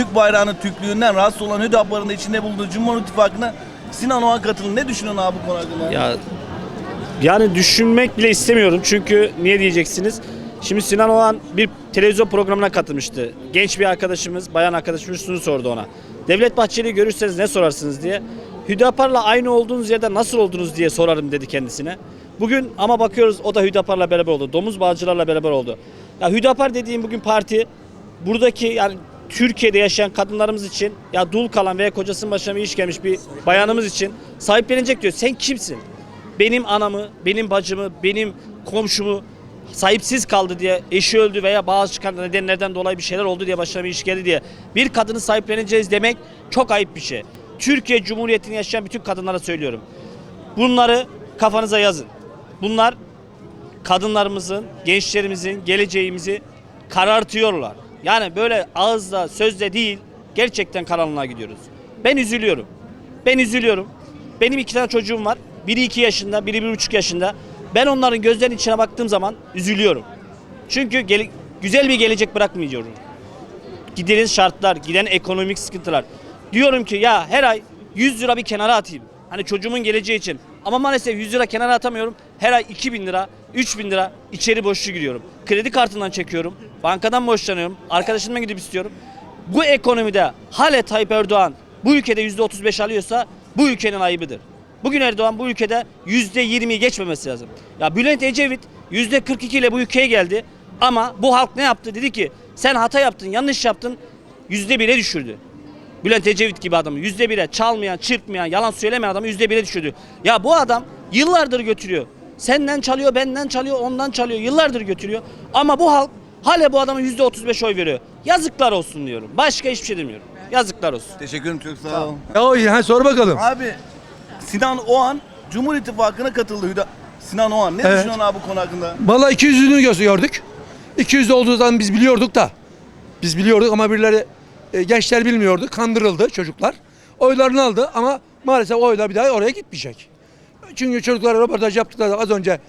Türk bayrağının Türklüğünden rahatsız olan Hüdapar'ın da içinde bulunduğu Cumhur İttifakı'na Sinan Oğan katıldı. Ne düşünüyorsun abi bu konu hakkında? Ya yani düşünmek bile istemiyorum çünkü niye diyeceksiniz? Şimdi Sinan Oğan bir televizyon programına katılmıştı. Genç bir arkadaşımız, bayan arkadaşımız şunu sordu ona. Devlet Bahçeli'yi görürseniz ne sorarsınız diye. Hüdapar'la aynı olduğunuz yerde nasıl oldunuz diye sorarım dedi kendisine. Bugün ama bakıyoruz o da Hüdapar'la beraber oldu. Domuz bağcılarla beraber oldu. Ya Hüdapar dediğim bugün parti buradaki yani Türkiye'de yaşayan kadınlarımız için ya dul kalan veya kocasının başına bir iş gelmiş bir bayanımız için sahiplenecek diyor. Sen kimsin? benim anamı, benim bacımı, benim komşumu sahipsiz kaldı diye eşi öldü veya bazı çıkan nedenlerden dolayı bir şeyler oldu diye başına bir iş geldi diye bir kadını sahipleneceğiz demek çok ayıp bir şey. Türkiye Cumhuriyeti'ni yaşayan bütün kadınlara söylüyorum. Bunları kafanıza yazın. Bunlar kadınlarımızın, gençlerimizin geleceğimizi karartıyorlar. Yani böyle ağızla, sözle değil, gerçekten karanlığa gidiyoruz. Ben üzülüyorum. Ben üzülüyorum. Benim iki tane çocuğum var. Biri iki yaşında, biri bir buçuk yaşında. Ben onların gözlerinin içine baktığım zaman üzülüyorum. Çünkü gele- güzel bir gelecek bırakmıyorum. Giden şartlar, giden ekonomik sıkıntılar. Diyorum ki ya her ay 100 lira bir kenara atayım. Hani çocuğumun geleceği için. Ama maalesef 100 lira kenara atamıyorum. Her ay 2000 lira, 3000 lira içeri borçlu giriyorum. Kredi kartından çekiyorum. Bankadan borçlanıyorum. Arkadaşımla gidip istiyorum. Bu ekonomide hale Tayyip Erdoğan bu ülkede %35 alıyorsa bu ülkenin ayıbıdır. Bugün Erdoğan bu ülkede %20'yi geçmemesi lazım. Ya Bülent Ecevit %42 ile bu ülkeye geldi. Ama bu halk ne yaptı? Dedi ki sen hata yaptın, yanlış yaptın. %1'e düşürdü. Bülent Ecevit gibi adamı yüzde bire çalmayan, çırpmayan, yalan söylemeyen adamı yüzde bire düşürdü. Ya bu adam yıllardır götürüyor. Senden çalıyor, benden çalıyor, ondan çalıyor. Yıllardır götürüyor. Ama bu halk hala bu adama yüzde otuz beş oy veriyor. Yazıklar olsun diyorum. Başka hiçbir şey demiyorum. Yazıklar olsun. Teşekkür ederim çok sağ ol. Ya o ha sor bakalım. Abi Sinan Oğan Cumhur İttifakı'na katıldı. Hüda Sinan Oğan ne Evet. düşünüyorsun abi bu konu hakkında? Vallahi 200'lüğünü gö- gördük. 200 olduğu zaman biz biliyorduk da. Biz biliyorduk ama birileri e, gençler bilmiyordu. Kandırıldı çocuklar. Oylarını aldı ama maalesef oylar bir daha oraya gitmeyecek. Çünkü çocuklar röportaj yaptıkları az önce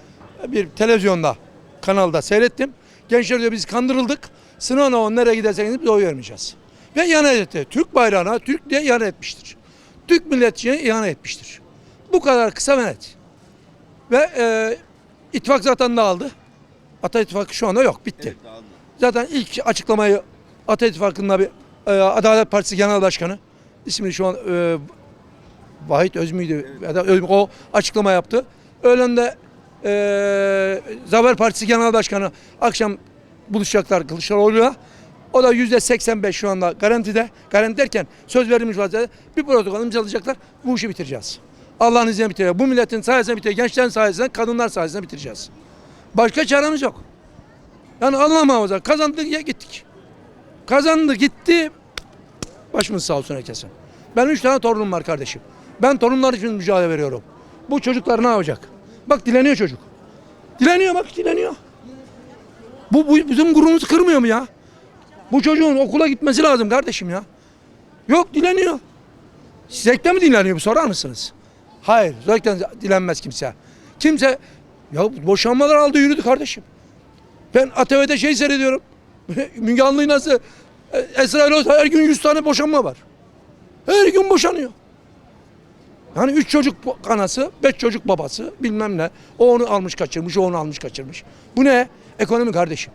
bir televizyonda kanalda seyrettim. Gençler diyor biz kandırıldık. Sinan Oğan nereye giderseniz biz oy vermeyeceğiz. Ve ihanet etti. Türk bayrağına Türk diye ihanet etmiştir. Türk milletçiliğine ihanet etmiştir. Bu kadar kısa ve net. Ve e, ittifak zaten dağıldı. Ata İttifakı şu anda yok. Bitti. Zaten ilk açıklamayı Ata İttifakı'nda bir e, Adalet Partisi Genel Başkanı ismini şu an e, Vahit Öz müydü? Ya da Öz- o açıklama yaptı. Öğlen de e, Zafer Partisi Genel Başkanı akşam buluşacaklar Kılıçdaroğlu'yla. O da yüzde 85 şu anda garantide. Garanti derken söz verilmiş vaziyette bir protokol imzalayacaklar. Bu işi bitireceğiz. Allah'ın izniyle bitireceğiz. Bu milletin sayesinde bitireceğiz. Gençlerin sayesinde, kadınlar sayesinde bitireceğiz. Başka çaremiz yok. Yani Allah muhafaza kazandık ya gittik. Kazandı gitti. Başımız sağ olsun herkese. Ben üç tane torunum var kardeşim. Ben torunlar için mücadele veriyorum. Bu çocuklar ne yapacak? Bak dileniyor çocuk. Dileniyor bak dileniyor. Bu, bu bizim gururumuzu kırmıyor mu ya? Bu çocuğun okula gitmesi lazım kardeşim ya. Yok dileniyor. Zevkten mi dileniyor bu sorar mısınız? Hayır zevkten dilenmez kimse. Kimse ya boşanmalar aldı yürüdü kardeşim. Ben ATV'de şey seyrediyorum. Müge Anlı'yı nasıl e, Esra her gün 100 tane boşanma var. Her gün boşanıyor. Yani üç çocuk anası, beş çocuk babası bilmem ne. O onu almış kaçırmış, o onu almış kaçırmış. Bu ne? Ekonomi kardeşim.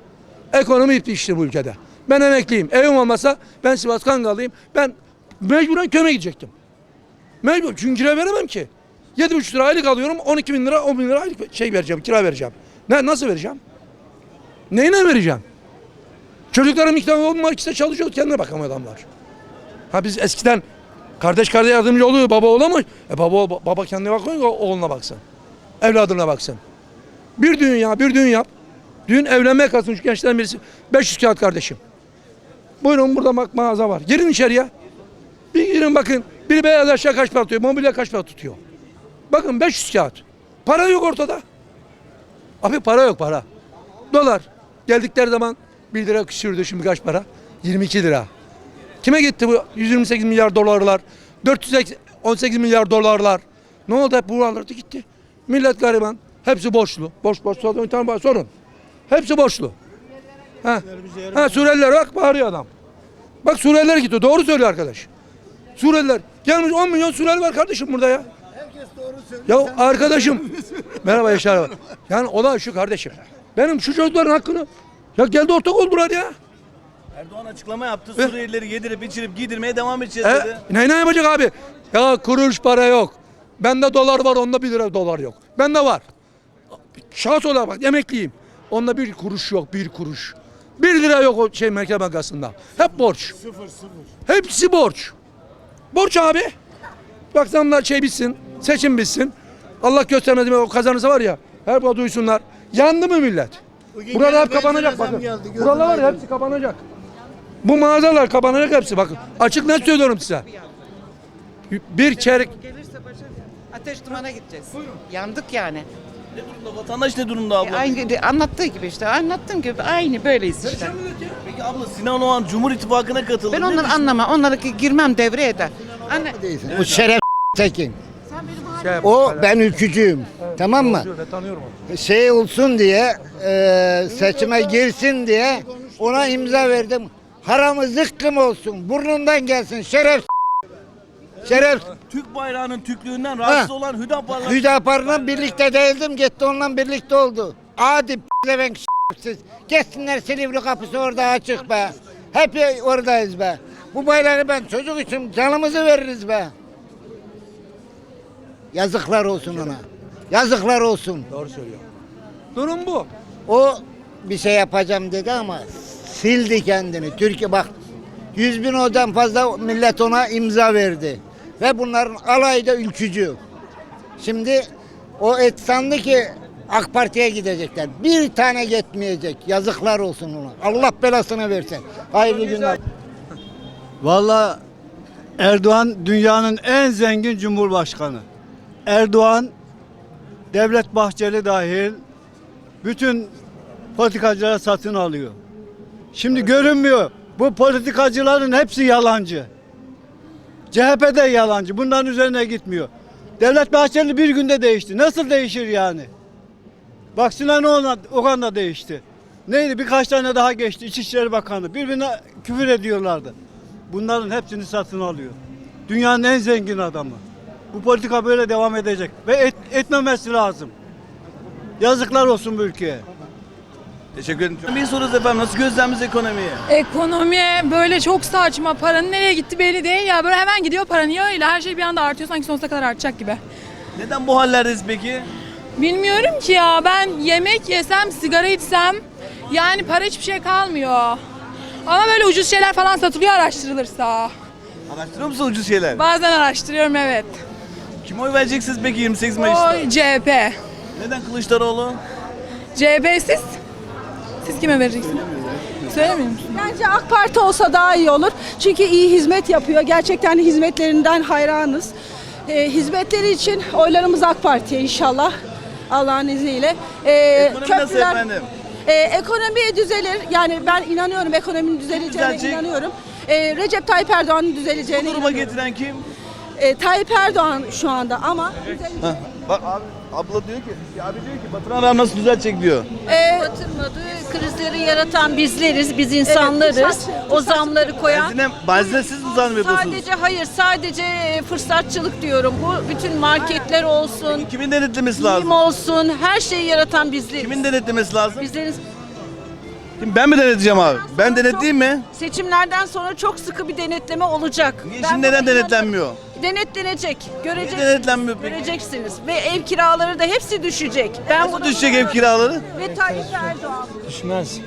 Ekonomi bitti işte bu ülkede. Ben emekliyim. Evim olmasa ben Sivas Kangalıyım. Ben mecburen köme gidecektim. Mecbur. Çünkü kira veremem ki. 7,5 lira aylık alıyorum. 12 bin lira, 10 bin lira aylık şey vereceğim, kira vereceğim. Ne, nasıl vereceğim? Neyine vereceğim? Çocuklarım iki var, ikisi de çalışıyor, kendine bakamıyor adamlar. Ha biz eskiden kardeş kardeş yardımcı oluyor, baba olamıyor. E baba, baba kendine bakmıyor ki oğluna baksın. Evladına baksın. Bir düğün ya, bir düğün yap. Düğün evlenmeye kalsın şu gençlerin birisi. 500 kağıt kardeşim. Buyurun burada bak mağaza var. Girin içeriye. Bir girin bakın. Biri beyaz eşya kaç para tutuyor, mobilya kaç para tutuyor. Bakın 500 kağıt. Para yok ortada. Abi para yok para. Dolar. Geldikleri zaman 1 lira küsürdü şimdi kaç para? 22 lira. Kime gitti bu 128 milyar dolarlar? 418 milyar dolarlar. Ne oldu hep buralarda gitti. Millet gariban. Hepsi borçlu. Borç borç sorun. Bir tane sorun. Hepsi borçlu. Ha. ha Suriyeliler bak bağırıyor adam. Bak Suriyeliler gitti. Doğru söylüyor arkadaş. Suriyeliler. Gelmiş 10 milyon Suriyeli var kardeşim burada ya. Ya arkadaşım. Merhaba Yaşar abi. Yani olay şu kardeşim. Benim şu çocukların hakkını ya geldi ortak oldular ya. Erdoğan açıklama yaptı. Suriyelileri yedirip içirip giydirmeye devam edeceğiz dedi. E, ne, ne yapacak abi? Ya kuruş para yok. Bende dolar var, onda bir lira dolar yok. Bende var. Şahıs olarak bak emekliyim. Onda bir kuruş yok, bir kuruş. Bir lira yok o şey Merkez Bankası'nda. Hep borç. Sıfır sıfır. Hepsi borç. Borç abi. Bak zamlar şey bitsin, seçim bitsin. Allah göstermez o kazanırsa var ya. Her bu duysunlar. Yandı mı millet? Buralar hep kapanacak bakın. Buralar var ya hepsi kapanacak. Bu mağazalar kapanacak hepsi bakın. Açık net söylüyorum size. Bir çeyrek Gelirse başa ateş dumana gideceğiz. Yandık yani. Ne durumda? Vatandaş ne durumda E, abla? aynı anlattığı gibi işte anlattığım gibi aynı böyleyiz işte. Peki abla Sinan Oğan Cumhur İttifakı'na katıldı. Ben Ne onları düşün- anlamam. Onları girmem devreye de. Anne O şeref tekin. şey O ben ülkücüyüm. Tamam mı? Tanıyorum onu. Şey olsun diye e, seçime girsin diye ona imza verdim. Haramı zıkkım olsun. Burnundan gelsin. Şeref Şeref Türk bayrağının Türklüğünden rahatsız Ha. olan Hüdapar'la Hüdapar'la birlikte değildim. Gitti onunla birlikte oldu. Adi p***levenk siz. Geçsinler Silivri kapısı orada açık be. Hep oradayız be. Bu bayrağı ben çocuk için canımızı veririz be. Yazıklar olsun ona. Yazıklar olsun. Doğru söylüyor. Durum bu. O bir şey yapacağım dedi ama sildi kendini. Türkiye bak 100 bin odan fazla millet ona imza verdi. Ve bunların alayı da ülkücü. Şimdi o et sandı ki AK Parti'ye gidecekler. Bir tane gitmeyecek. Yazıklar olsun ona. Allah belasını versin. Hayırlı günler. Valla Erdoğan dünyanın en zengin cumhurbaşkanı. Erdoğan, Devlet Bahçeli dahil bütün politikacılara satın alıyor. Şimdi görünmüyor. Bu politikacıların hepsi yalancı. CHP de yalancı. Bunların üzerine gitmiyor. Devlet Bahçeli bir günde değişti. Nasıl değişir yani? Bak Sinan Oğan, da değişti. Neydi birkaç tane daha geçti İçişleri Bakanı. Birbirine küfür ediyorlardı. Bunların hepsini satın alıyor. Dünyanın en zengin adamı. Bu politika böyle devam edecek. Ve et- etmemesi lazım. Yazıklar olsun bu ülkeye. Teşekkür ederim. Bir soruyoruz efendim nasıl gözlemimiz ekonomiyi? Ekonomi böyle çok saçma. Paranın nereye gitti belli değil ya. Böyle hemen gidiyor para. Niye öyle? Her şey bir anda artıyor sanki sonsuza kadar artacak gibi. Neden bu hallerdeyiz peki? Bilmiyorum ki ya. Ben yemek yesem, sigara içsem yani para hiçbir şey kalmıyor. Ama böyle ucuz şeyler falan satılıyor araştırılırsa. Araştırıyor musun ucuz şeyler? Bazen araştırıyorum evet. Kim oy vereceksiniz peki 28 Mayıs'ta? O CHP. Neden Kılıçdaroğlu? CHP siz? Kime vereceksiniz? Söylemiyor musun? Bence AK Parti olsa daha iyi olur. Çünkü iyi hizmet yapıyor. Gerçekten hizmetlerinden hayranız. Ee, hizmetleri için oylarımız AK Parti'ye inşallah. Allah'ın izniyle. Ee, Ekonomi nasıl efendim? Ee, ekonomi düzelir. Yani ben inanıyorum ekonominin düzeleceğine Düzelecek. inanıyorum. Ee, Recep Tayyip Erdoğan'ın Bu düzeleceğine duruma inanıyorum. getiren kim? Ee, Tayyip Erdoğan şu anda ama düzelecek. Bak abi abla diyor ki, abi diyor ki Batıran Ram nasıl düzelecek diyor. Ee, batırmadı. Krizleri yaratan bizleriz, biz insanlarız. fırsatçı, o zamları koyan. Benzine, benzine siz mi zam yapıyorsunuz? Sadece hayır, sadece e, fırsatçılık diyorum. Bu bütün marketler olsun, Kimin denetlemesi lazım? olsun, her şeyi yaratan bizleriz. Kimin denetlemesi lazım? Bizlerin Kim, ben mi denetleyeceğim abi? Ben denetleyeyim mi? seçimlerden sonra çok sıkı bir denetleme olacak. Niye Ben şimdi buna neden inanıyorum. denetlenmiyor? Denetlenecek, görecek, denetlenmiyor peki? göreceksiniz. Ve ev kiraları da hepsi düşecek. Ben Nasıl bunu düşecek ev kiraları? Ve Tayyip Erdoğan. Düşmez.